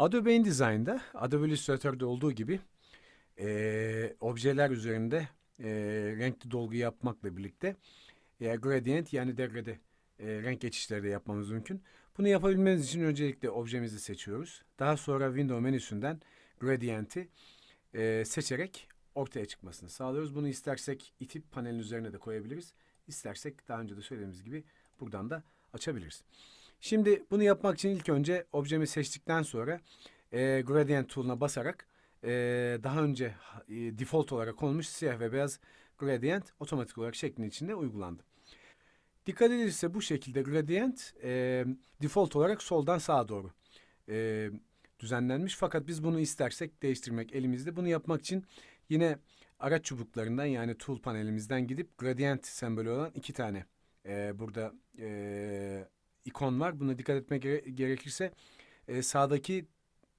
Adobe InDesign'da, Adobe Illustrator'da olduğu gibi eee, objeler üzerinde eee, renkli dolgu yapmakla birlikte eee, gradient yani degrade eee, renk geçişleri de yapmamız mümkün. Bunu yapabilmemiz için öncelikle objemizi seçiyoruz. Daha sonra Window menüsünden gradient'i eee, seçerek ortaya çıkmasını sağlıyoruz. Bunu istersek itip panelin üzerine de koyabiliriz. İstersek daha önce de söylediğimiz gibi buradan da açabiliriz. Şimdi bunu yapmak için ilk önce objemi seçtikten sonra e, Gradient tool'una basarak e, daha önce e, default olarak konmuş siyah ve beyaz gradient otomatik olarak şeklin içinde uygulandı. Dikkat edilirse bu şekilde gradient e, default olarak soldan sağa doğru e, düzenlenmiş. Fakat biz bunu istersek değiştirmek elimizde. Bunu yapmak için yine araç çubuklarından yani tool panelimizden gidip gradient sembolü olan iki tane e, burada e, ikon var. Buna dikkat etmek gere- gerekirse e, sağdaki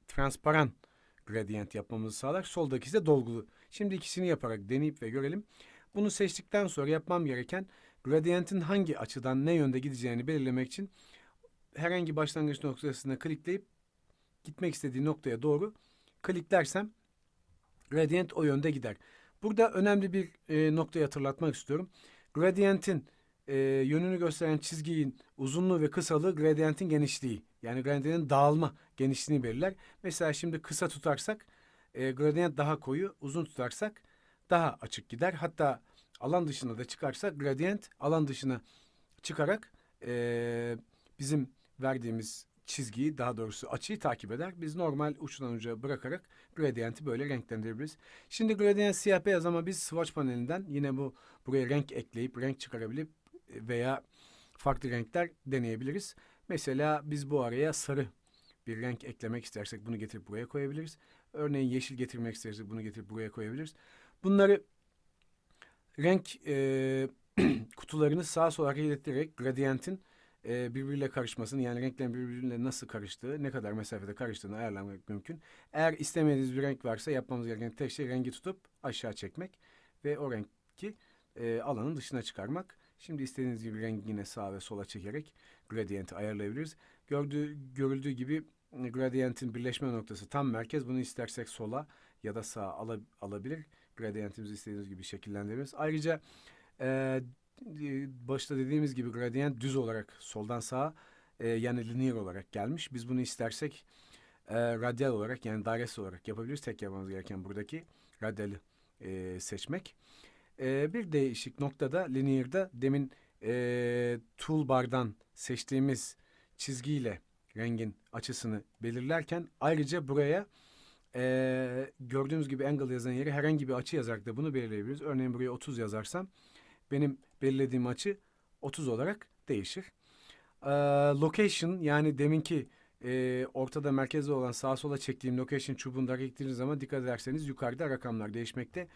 transparan gradient yapmamızı sağlar. Soldaki ise dolgulu. Şimdi ikisini yaparak deneyip ve görelim. Bunu seçtikten sonra yapmam gereken gradientin hangi açıdan ne yönde gideceğini belirlemek için herhangi başlangıç noktasına klikleyip gitmek istediği noktaya doğru kliklersem gradient o yönde gider. Burada önemli bir e, noktayı hatırlatmak istiyorum. Gradientin e, yönünü gösteren çizginin uzunluğu ve kısalığı gradientin genişliği. Yani gradientin dağılma genişliğini belirler. Mesela şimdi kısa tutarsak e, gradient daha koyu, uzun tutarsak daha açık gider. Hatta alan dışına da çıkarsak gradient alan dışına çıkarak e, bizim verdiğimiz çizgiyi daha doğrusu açıyı takip eder. Biz normal uçtan uca bırakarak gradient'i böyle renklendirebiliriz. Şimdi gradient siyah beyaz ama biz swatch panelinden yine bu buraya renk ekleyip renk çıkarabilip veya farklı renkler deneyebiliriz. Mesela biz bu araya sarı bir renk eklemek istersek bunu getirip buraya koyabiliriz. Örneğin yeşil getirmek istersek bunu getirip buraya koyabiliriz. Bunları renk e, kutularını sağa sola hareket ettirerek gradientin e, birbiriyle karışmasını yani renklerin birbiriyle nasıl karıştığı, ne kadar mesafede karıştığını ayarlamak mümkün. Eğer istemediğiniz bir renk varsa yapmamız gereken tek şey rengi tutup aşağı çekmek ve o renki e, alanın dışına çıkarmak. Şimdi istediğiniz gibi rengi yine sağa ve sola çekerek gradienti ayarlayabiliriz. Gördüğü, görüldüğü gibi gradientin birleşme noktası tam merkez. Bunu istersek sola ya da sağa ala, alabilir. Gradientimizi istediğiniz gibi şekillendirebiliriz. Ayrıca e, e, başta dediğimiz gibi gradient düz olarak soldan sağa e, yani linear olarak gelmiş. Biz bunu istersek e, radyal olarak yani dairesel olarak yapabiliriz. Tek yapmamız gereken buradaki radyali e, seçmek. E, bir değişik noktada linear'da demin e, toolbar'dan seçtiğimiz çizgiyle rengin açısını belirlerken ayrıca buraya e, gördüğümüz gibi angle yazan yere herhangi bir açı yazarak da bunu belirleyebiliriz. Örneğin buraya 30 yazarsam benim belirlediğim açı 30 olarak değişir. Ee, location yani deminki e, ortada merkezde olan sağa sola çektiğim location çubuğunu da zaman dikkat ederseniz yukarıda rakamlar değişmekte.